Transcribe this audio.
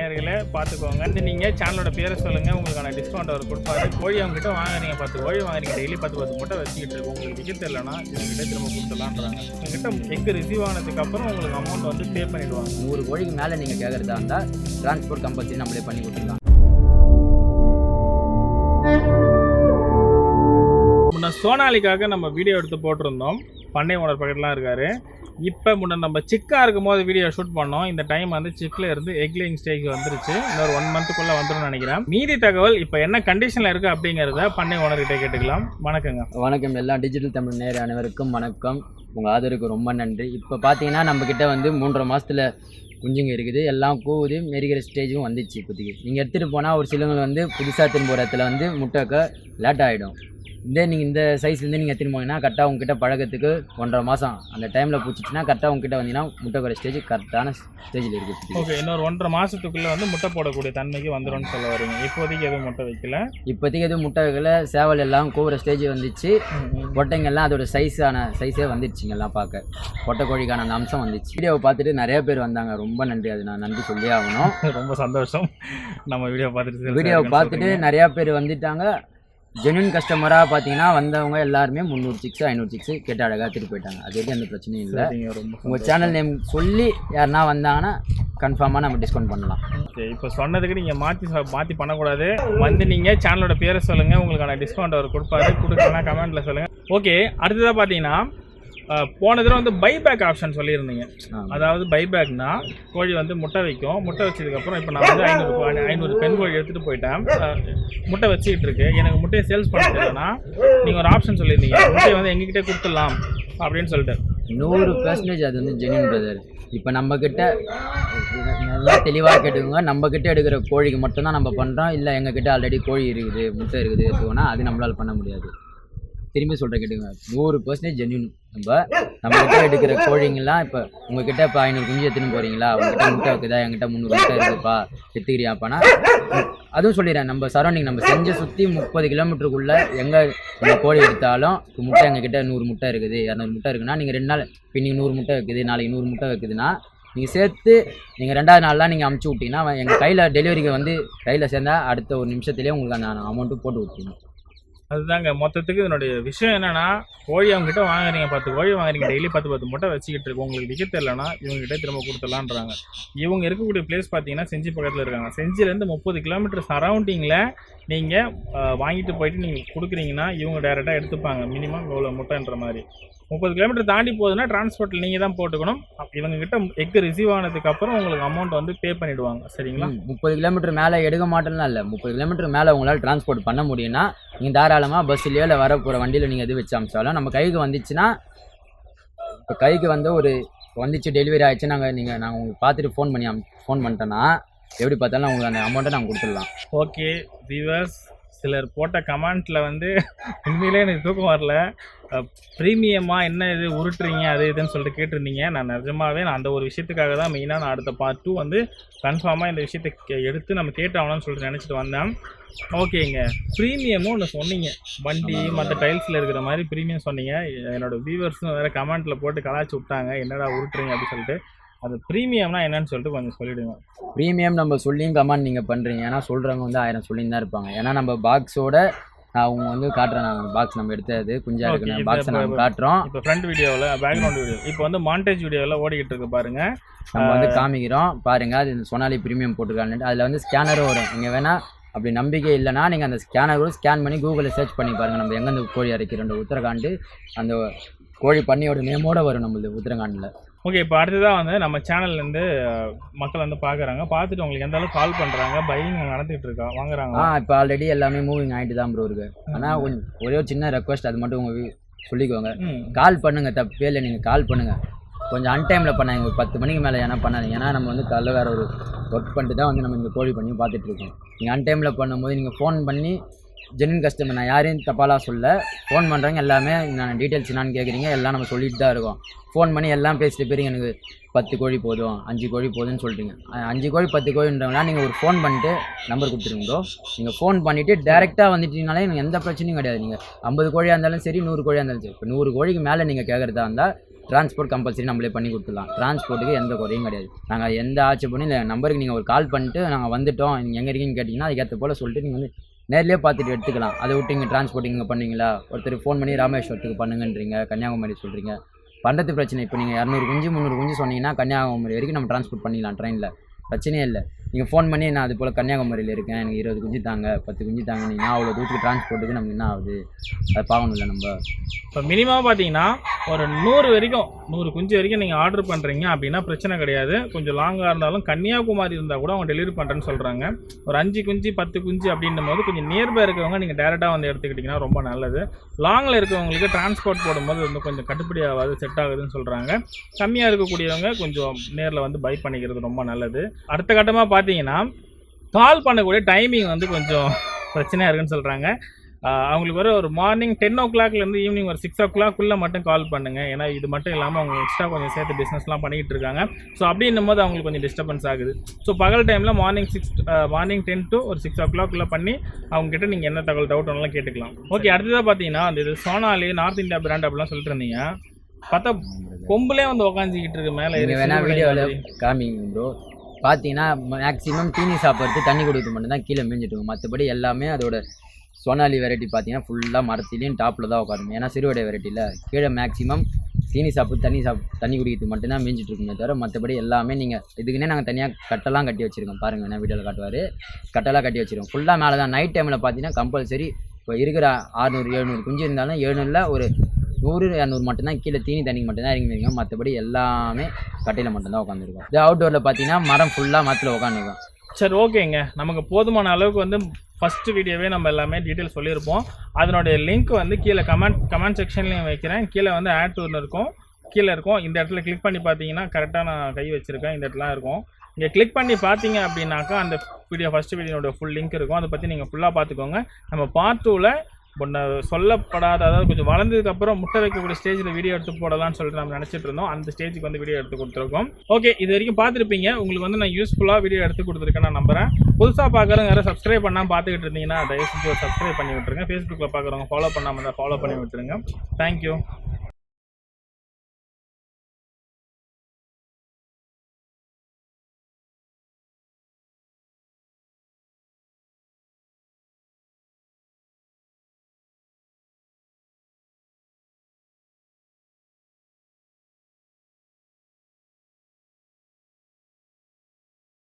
நேயர்களே பார்த்துக்கோங்க. வந்து நீங்கள் சேனலோட பேரை சொல்லுங்கள் உங்களுக்கான டிஸ்கவுண்ட் அவர் கொடுப்பாரு. கோழி அவங்ககிட்ட வாங்குறீங்க பத்து கோழி வாங்குறீங்க. டெய்லி பத்து பத்து மூட்டை வச்சுக்கிட்டு இருக்கு உங்களுக்கு விற்க தெரியலனா இவங்ககிட்ட திரும்ப கொடுத்துலான்றாங்க உங்ககிட்ட எக் ரிசீவ் ஆனதுக்கு அப்புறம் உங்களுக்கு அமௌண்ட் வந்து பே பண்ணிடுவாங்க. நூறு கோழிக்கு மேலே நீங்கள் கேட்குறதா இருந்தால் டிரான்ஸ்போர்ட் கம்பல்சரி நம்மளே பண்ணி கொடுத்துடலாம் முன்ன சோனாலிக்காக நம்ம வீடியோ எடுத்து போட்டிருந்தோம். பண்ணை ஓனர் பக்கத்துலாம் இருக்காரு. இப்போ முன்ன நம்ம சிக்காக இருக்கும் போது வீடியோ ஷூட் பண்ணோம். இந்த டைம் வந்து சிக்கில் இருந்து எக்லிங் ஸ்டேஜ் வந்துருச்சு. இன்னொரு ஒன் மந்த்துக்குள்ளே வந்துடும் நினைக்கிறேன். மீதி தகவல் இப்போ என்ன கண்டிஷனில் இருக்குது அப்படிங்கிறத பண்ணை ஓனர்கிட்ட கேட்டுக்கலாம். வணக்கங்க. வணக்கம் எல்லா டிஜிட்டல் தமிழ் நேர் அனைவருக்கும் வணக்கம். உங்கள் ஆதரவுக்கு ரொம்ப நன்றி. இப்போ பார்த்தீங்கன்னா நம்மக்கிட்ட வந்து மூன்றரை மாதத்தில் குஞ்சுங்க இருக்குது. எல்லாம் கூவுது மெரிக்கிற ஸ்டேஜும் வந்துச்சு இப்போதைக்கு. நீங்கள் எடுத்துகிட்டு போனால் ஒரு சிலங்கள் வந்து புதுசாக திரும்ப இடத்துல வந்து முட்டைக்க லேட் ஆகிடும் இதே நீங்கள் இந்த சைஸ்லேருந்து நீங்கள் எடுத்துகிட்டு போனீங்கன்னா கரெக்டாக உங்ககிட்ட பழக்கத்துக்கு ஒன்றரை மாதம் அந்த டைமில் பிடிச்சிச்சின்னா கரெக்டாக உங்ககிட்ட வந்தீங்கன்னா முட்டை வைக்கிற ஸ்டேஜ் கரெக்டான ஸ்டேஜில் இருக்குது. ஓகே இன்னொரு ஒன்றரை மாதத்துக்குள்ளே வந்து முட்டை போடக்கூடிய தன்மைக்கு வந்துடும்னு சொல்ல வரீங்க. இப்போதைக்கு எதுவும் முட்டை வைக்கல? இப்போதைக்கு எதுவும் முட்டை வைக்கல. சேவல் எல்லாம் கூவுற ஸ்டேஜ் வந்துச்சு. பொட்டைங்கெல்லாம் அதோட சைஸான சைஸே வந்துடுச்சுங்க எல்லாம் பார்க்க. பொட்டை கோழிக்கான அந்த அம்சம் வந்துச்சு. வீடியோவை பார்த்துட்டு நிறைய பேர் வந்தாங்க. ரொம்ப நன்றி. அது நான் நன்றி சொல்லியே ஆகணும். ரொம்ப சந்தோஷம். நம்ம வீடியோ பார்த்துட்டு வீடியோவை பார்த்துட்டு நிறையா பேர் வந்துட்டாங்க. ஜென்யூன் கஸ்டமராக பார்த்தீங்கன்னா வந்தவங்க எல்லாருமே முந்நூறு சிக்ஸ் ஐநூறு சிக்ஸ் கேட்டு அழகாக திருப்பி போயிட்டாங்க. அது வரைக்கும் எந்த பிரச்சனையும் இல்லை. உங்கள் சேனல் நேம் சொல்லி யாருன்னா வந்தாங்கன்னா கன்ஃபார்மாக நம்ம டிஸ்கவுண்ட் பண்ணலாம். ஓகே இப்போ சொன்னதுக்கு நீங்கள் மாற்றி மாற்றி பண்ணக்கூடாது. வந்து நீங்கள் சேனலோட பேரை சொல்லுங்கள் உங்களுக்கான டிஸ்கவுண்ட் அவர் கொடுப்பாரு. கொடுக்கலாம் கமெண்ட்டில் சொல்லுங்கள் ஓகே அடுத்ததாக பார்த்தீங்கன்னா போன தடவை வந்து பைபேக் ஆப்ஷன் சொல்லியிருந்தீங்க. அதாவது பைபேக்னா கோழி வந்து முட்டை வைக்கும். முட்டை வச்சதுக்கப்புறம் இப்போ நான் வந்து ஐநூறு ஐநூறு பெண் கோழி எடுத்துகிட்டு போயிட்டேன். முட்டை வச்சுக்கிட்டு இருக்கு. எனக்கு முட்டையை சேல்ஸ் பண்ண தெரியலனா நீங்கள் ஒரு ஆப்ஷன் சொல்லியிருந்தீங்க. முட்டையை வந்து எங்ககிட்ட கொடுத்துடலாம் அப்படின்னு சொல்லிட்டு. நூறு பர்சன்டேஜ் அது வந்து ஜென்யூன் பிரதர் இப்போ நம்மக்கிட்ட நல்லா தெளிவாக கேட்டுக்கோங்க. நம்மக்கிட்ட எடுக்கிற கோழிக்கு மட்டும்தான் நம்ம பண்ணுறோம் இல்லை எங்ககிட்ட ஆல்ரெடி கோழி இருக்குது முட்டை இருக்குது எடுத்துக்கோனா அது நம்மளால் பண்ண முடியாது. திரும்பி சொல்கிறேன் கேட்டுங்க நூறு பர்சன்டேஜ் ஜென்யூன் நம்ம நம்மக்கிட்ட எடுக்கிற கோழிங்கெல்லாம் இப்போ உங்ககிட்ட இப்போ ஐநூறு குஞ்சு எடுத்துன்னு போகிறீங்களா உங்ககிட்ட முட்டை வைக்குதா? என்கிட்ட முந்நூறு முட்டை இருக்குதுப்பா எடுத்துக்கிறியாப்பானா அதுவும் சொல்லிடுறேன். நம்ம சரௌண்டிங் நம்ம செஞ்ச சுற்றி முப்பது கிலோமீட்டருக்குள்ளே எங்கே நம்ம கோழி எடுத்தாலும் இப்போ முட்டை எங்ககிட்ட நூறு முட்டை இருக்குது இரநூறு முட்டை இருக்குன்னா நீங்கள் ரெண்டு நாள் இப்போ நீங்கள் நூறு முட்டை வைக்குது நாளைக்கு நூறு முட்டை வைக்குதுன்னா நீங்கள் சேர்த்து நீங்கள் ரெண்டாவது நாள்லாம் நீங்கள் அமுச்சு விட்டீங்கன்னா எங்கள் கையில் டெலிவரிக்கு வந்து கையில் சேர்ந்தா அடுத்த ஒரு நிமிஷத்துலேயே உங்களுக்கு அந்த அமௌண்ட்டு போட்டு விட்டுருணும் அதுதாங்க மொத்தத்துக்கு இதனுடைய விஷயம் என்னன்னா கோழி அவங்ககிட்ட வாங்குறீங்க பத்து கோழி வாங்குறீங்க டெய்லி பத்து பத்து முட்டை வச்சுக்கிட்டு இருக்கு. உங்களுக்கு விற்க தெரியலனா இவங்ககிட்ட திரும்ப கொடுத்துலான்றாங்க இவங்க இருக்கக்கூடிய பிளேஸ் பார்த்தீங்கன்னா செஞ்சி பக்கத்தில் இருக்காங்க. செஞ்சிலேருந்து முப்பது கிலோமீட்டர் சரௌண்டிங்கில் நீங்கள் வாங்கிட்டு போயிட்டு நீங்கள் கொடுக்குறீங்கன்னா இவங்க டேரெக்டாக எடுத்துப்பாங்க. மினிமம் இவ்வளோ முட்டைன்ற மாதிரி. முப்பது கிலோமீட்டர் தாண்டி போகுதுன்னா டிரான்ஸ்போர்ட்டில் நீங்கள் தான் போட்டுக்கணும். இவங்க கிட்ட எக் ரிசீவ் ஆனதுக்கு அப்புறம் உங்களுக்கு அமௌண்ட் வந்து பே பண்ணிடுவாங்க. சரிங்களா? முப்பது கிலோமீட்டர் மேலே எடுக்க மாட்டேன்னா இல்லை. முப்பது கிலோமீட்டர் மேலே உங்களால் டிரான்ஸ்போர்ட் பண்ண முடியும்னா நீங்கள் தாராளமாக பஸ்ஸுலையோ இல்லை வர போகிற வண்டியில் நீங்கள் எது வச்சு அமிச்சாலும் நம்ம கைக்கு வந்துச்சுன்னா இப்போ கைக்கு வந்து ஒரு வந்துச்சு டெலிவரி ஆயிடுச்சு நாங்கள் நீங்கள் நாங்கள் உங்களுக்கு பார்த்துட்டு ஃபோன் பண்ணி ஃபோன் பண்ணிட்டேன்னா எப்படி பார்த்தாலும் உங்களுக்கு அந்த அமௌண்ட்டை நாங்கள் கொடுத்துடலாம். ஓகே வியூவர்ஸ் சிலர் போட்ட கமெண்ட்டில் வந்து உண்மையிலே எனக்கு தூக்கம் வரல. ப்ரீமியமாக என்ன இது உருட்டுறீங்க அது இதுன்னு சொல்லிட்டு கேட்டிருந்தீங்க. நான் நிஜமாவே நான் அந்த ஒரு விஷயத்துக்காக தான் மெயினாக நான் அடுத்த பார்ட் டூ வந்து கன்ஃபார்மாக இந்த விஷயத்தை கே- எடுத்து நம்ம கேட்டாகணும்னு சொல்லிட்டு நினச்சிட்டு வந்தேன். ஓகேங்க. ப்ரீமியமும் ஒன்று சொன்னீங்க. வண்டி மற்ற டைல்ஸில் இருக்கிற மாதிரி ப்ரீமியம் சொன்னீங்க. என்னோடய வியூவர்ஸும் வேறு கமெண்ட்டில் போட்டு கலாச்சி விட்டாங்க. என்னடா உருட்டுறீங்க அப்படின்னு சொல்லிட்டு. அது ப்ரீமியம்னா என்னன்னு சொல்லிட்டு கொஞ்சம் சொல்லிவிடுங்க ப்ரீமியம் நம்ம சொல்லியும் கமெண்ட் நீங்கள் பண்ணுறீங்க ஏன்னா சொல்கிறவங்க வந்து ஆயிரம் சொல்லியும் தான் இருப்பாங்க. ஏன்னா நம்ம பாக்ஸோட அவங்க வந்து காட்டுறேன் நாங்கள் பாக்ஸ் நம்ம எடுத்தது. குஞ்சா இருக்கு பாக்ஸை நாங்கள் காட்டுறோம். இப்போ ஃப்ரண்ட் வீடியோவில் பேக்ரவுண்ட் வீடியோ இப்போ வந்து மாண்டேஜ் வீடியோவில் ஓடிக்கிட்டு இருக்கு பாருங்க. நம்ம வந்து காமிக்கிறோம். பாருங்க அது இந்த சொனாலி ப்ரீமியம் போட்டிருக்காங்க அதில் வந்து ஸ்கேனரும் வரும். நீங்கள் வேணால் அப்படி நம்பிக்கை இல்லைன்னா நீங்கள் அந்த ஸ்கேனர் கூட ஸ்கேன் பண்ணி கூகுளில் சர்ச் பண்ணி பாருங்கள் நம்ம எங்கேருந்து கோழி இறக்கிறோம் உத்தரகாண்டு அந்த கோழி பண்ணியோட நேமோட வரும் நம்மளுது உத்தரகாண்டில். ஓகே இப்போ அடுத்ததாக வந்து நம்ம சேனல்லேருந்து மக்கள் வந்து பார்க்குறாங்க பார்த்துட்டு உங்களுக்கு எந்த அளவுக்கு கால் பண்ணுறாங்க பையிங் நடந்துகிட்டு இருக்கா வாங்குறாங்க ஆ இப்போ ஆல்ரெடி எல்லாமே மூவிங் ஆகிட்டு தான் ப்ரோ இருக்கு ஆனால் கொஞ்சம் ஒரே ஒரு சின்ன ரெக்வஸ்ட் அது மட்டும் உங்கள் சொல்லிக்கோங்க. கால் பண்ணுங்க தப்பே இல்லை நீங்கள் கால் பண்ணுங்க. கொஞ்சம் அன்டைமில் பண்ணாங்க ஒரு பத்து மணிக்கு மேலே ஏன்னா பண்ணாதீங்க. ஏன்னா நம்ம வந்து காலைல வேறு ஒரு ஒர்க் பண்ணிட்டு தான் வந்து நம்ம இந்த கோழி பண்ணி பார்த்துட்டு இருக்கோம். நீங்கள் அன்டைமில் பண்ணும்போது நீங்கள் ஃபோன் பண்ணி ஜென்வின் கஸ்டமர் நான் யாரையும் தப்பாலாம் சொல்ல ஃபோன் பண்ணுறவங்க எல்லாமே நான் டீட்டெயில்ஸ் என்னான்னு கேட்குறீங்க எல்லாம் நம்ம சொல்லிட்டு தான் இருக்கோம். ஃபோன் பண்ணி எல்லாம் பேசிட்டு போய் எனக்கு பத்து கோழி போதும் அஞ்சு கோழி போதும்னு சொல்லிட்டுங்க. அஞ்சு கோழி பத்து கோழின்றவங்களா நீங்கள் ஒரு ஃபோன் பண்ணிட்டு நம்பர் கொடுத்துருங்க ப்ரோ நீங்கள் ஃபோன் பண்ணிவிட்டு டேரெக்டாக வந்துட்டீங்கனாலே எனக்கு எந்த பிரச்சனையும் கிடையாது. நீங்கள் ஐம்பது கோழியாக இருந்தாலும் சரி நூறு கோழியாக இருந்தாலும் சரி. இப்போ நூறு கோழிக்கு மேலே நீங்கள் கேட்குறதா இருந்தால் டிரான்ஸ்போர்ட் கம்பல்சரி நம்மளே பண்ணி கொடுத்துடலாம். டிரான்ஸ்போர்ட்டுக்கு எந்த குறையும் கிடையாது. நாங்கள் எந்த ஆட்சி பண்ணி இல்லை நம்பருக்கு நீங்கள் ஒரு கால் பண்ணிட்டு நாங்கள் வந்துட்டோம் நீங்கள் எங்கே இருக்கீங்கன்னு கேட்டிங்கன்னா அதுக்கேற்ற போல் சொல்லிட்டு நீங்கள் வந்து நேர்லேயே பார்த்துட்டு எடுத்துக்கலாம். அதை விட்டு இங்கே டிரான்ஸ்போர்ட்டிங் இங்கே பண்ணீங்களா? ஒருத்தர் ஃபோன் பண்ணி ராமேஸ்வரத்துக்கு பண்ணுங்கன்றீங்க கன்னியாகுமரி சொல்கிறீங்க பண்ணுறது பிரச்சனை. இப்போ நீங்கள் இரநூறு குஞ்சு முந்நூறு குஞ்சு சொன்னீங்கன்னா கன்னியாகுமரி வரைக்கும் நம்ம டிரான்ஸ்போர்ட் பண்ணிடலாம் ட்ரெயினில் பிரச்சனையே இல்லை. நீங்கள் ஃபோன் பண்ணி நான் அது போல் கன்னியாகுமரியில் இருக்கேன். எனக்கு இருபது குஞ்சு தாங்க பத்து குஞ்சு தாங்க. நீங்கள் அவ்வளோ தூரத்துக்கு டிரான்ஸ்போர்ட்டுக்கு நமக்கு என்ன ஆகுது? அதை பார்க்கணும்ல நம்ம. இப்போ மினிமம் பார்த்தீங்கன்னா ஒரு நூறு வரைக்கும் நூறு குஞ்சு வரைக்கும் நீங்கள் ஆர்டர் பண்ணுறீங்க அப்படின்னா பிரச்சனை கிடையாது. கொஞ்சம் லாங்காக இருந்தாலும் கன்னியாகுமரி இருந்தால் கூட அவங்க டெலிவரி பண்ணுறேன்னு சொல்கிறாங்க ஒரு அஞ்சு குஞ்சு பத்து குஞ்சு அப்படின்னும் போது கொஞ்சம் நியர்பை இருக்கிறவங்க நீங்கள் டேரெக்டாக வந்து எடுத்துக்கிட்டிங்கன்னா ரொம்ப நல்லது. லாங்கில் இருக்கவங்களுக்கு டிரான்ஸ்போர்ட் போடும்போது வந்து கொஞ்சம் கட்டுப்படி ஆகாது செட் ஆகுதுன்னு சொல்கிறாங்க கம்மியாக இருக்கக்கூடியவங்க கொஞ்சம் நேரில் வந்து பை பண்ணிக்கிறது ரொம்ப நல்லது. அடுத்த கட்டமாக பார்த்து பார்த்தீங்கன்னா கால் பண்ணக்கூடிய டைமிங் வந்து கொஞ்சம் பிரச்சனையாக இருக்குன்னு சொல்கிறாங்க அவங்களுக்கு வர ஒரு மார்னிங் டென் ஓ கிளாக்லேருந்து ஈவினிங் ஒரு சிக்ஸ் ஓ கிளாக்குள்ளே மட்டும் கால் பண்ணுங்கள் ஏன்னா இது மட்டும் இல்லாமல் அவங்க எக்ஸ்ட்ரா கொஞ்சம் சேர்த்து பிஸ்னஸ்லாம் பண்ணிக்கிட்டு இருக்காங்க. ஸோ அப்படின்னும் போது அவங்களுக்கு கொஞ்சம் டிஸ்டர்பன்ஸ் ஆகுது. ஸோ பகல் டைமில் morning six morning ten to ஒரு சிக்ஸ் ஓ கிளாக்குள்ளே பண்ணி அவங்ககிட்ட நீங்கள் என்ன தகவல் டவுட் வேணாலும் கேட்டுக்கலாம். ஓகே அடுத்ததாக பார்த்தீங்கன்னா அந்த இது சோனாலி நார்த் இந்தியா பிராண்ட் அப்படிலாம் சொல்லிட்டு இருந்தீங்க. பார்த்தா கொம்புலே வந்து உக்காந்துக்கிட்டு இருக்கு மேலே வேணால் வீடியோவில் காமிங்க ப்ரோ பார்த்தீங்கன்னா மேக்ஸிமம் தீனி சாப்பிட்றது தண்ணி குடிக்கிறது மட்டும்தான் கீழே மேய்ஞ்சிட்டு மற்றபடி எல்லாமே அதோட சோனாலி வெரைட்டி பார்த்தீங்கன்னா ஃபுல்லாக மரத்துலேயும் டாப்பில் தான் உட்காரும். ஏன்னா சிறுவடை வெரைட்டியில் கீழே மேக்ஸிமம் தீனி சாப்பிட்டு தண்ணி சாப் தண்ணி குடிக்கிறதுக்கு மட்டும்தான் மேய்ஞ்சிட்டு இருக்குமே தவிர மற்றபடி எல்லாமே நீங்கள் இதுக்குன்னே நாங்கள் தனியாக கட்டெல்லாம் கட்டி வச்சுருக்கோம். பாருங்கள் என்ன வீடியோவில் காட்டுவார். கட்டெல்லாம் கட்டி வச்சுருக்கோம். ஃபுல்லாக மேலே தான் நைட் டைமில் பார்த்தீங்கன்னா கம்பல்சரி இப்போ இருக்கிற ஆறுநூறு எழுநூறு குஞ்சு இருந்தாலும் எழுநூறில் ஒரு நூறு இரநூறு மட்டும்தான் கீழே தீனி தண்ணிக்கு மட்டும்தான் இறங்கிருங்க மற்றபடி எல்லாமே கட்டையில் மட்டும்தான் உட்காந்துருக்கோம் இது அவுட்டோரில் பார்த்தீங்கன்னா மரம் ஃபுல்லாக மரத்தில் உட்காந்துருக்கோம் சரி ஓகேங்க. நமக்கு போதுமான அளவுக்கு வந்து ஃபஸ்ட்டு வீடியோவே நம்ம எல்லாமே டீட்டெயில் சொல்லியிருப்போம். அதனுடைய லிங்க் வந்து கீழே கமெண்ட் கமெண்ட் செக்ஷன்லேயும் வைக்கிறேன். கீழே வந்து ஆட் ஒன்று இருக்கும். கீழே இருக்கும். இந்த இடத்துல கிளிக் பண்ணி பார்த்தீங்கன்னா கரெக்டாக நான் கை வச்சுருக்கேன். இந்த இடத்துல இருக்கும். இங்கே கிளிக் பண்ணி பார்த்தீங்க அப்படின்னாக்கா அந்த வீடியோ ஃபஸ்ட்டு வீடியோட ஃபுல் லிங்க் இருக்கும். அதை பற்றி நீங்கள் ஃபுல்லாக பார்த்துக்கோங்க நம்ம பார்ட் டூவில் முன்ன சொல்லப்படாத அதாவது கொஞ்சம் வளர்ந்ததுக்கப்புறம் முட்டை வைக்கக்கூடிய ஸ்டேஜில் வீடியோ எடுத்து போடலாம்னு சொல்லிட்டு நம்ம நினச்சிட்டு இருந்தோம். அந்த ஸ்டேஜுக்கு வந்து வீடியோ எடுத்து கொடுத்துருக்கோம். ஓகே இது வரைக்கும் பார்த்துருப்பீங்க. உங்களுக்கு வந்து நான் யூஸ்ஃபுல்லாக வீடியோ எடுத்து கொடுத்துருக்கேன் நான் நம்புறேன். புதுசாக பார்க்குறவங்க யாரும் சப்ஸ்கிரைப் பண்ணாமல் பார்த்துக்கிட்டு இருந்தீங்கன்னா தயவு செஞ்சு சப்ஸ்கிரைப் பண்ணி விட்டுருங்க. ஃபேஸ்புக்கில் பார்க்குறவங்க ஃபாலோ பண்ணாமல் தான் ஃபாலோ பண்ணி விட்டுருங்க. தேங்க்யூ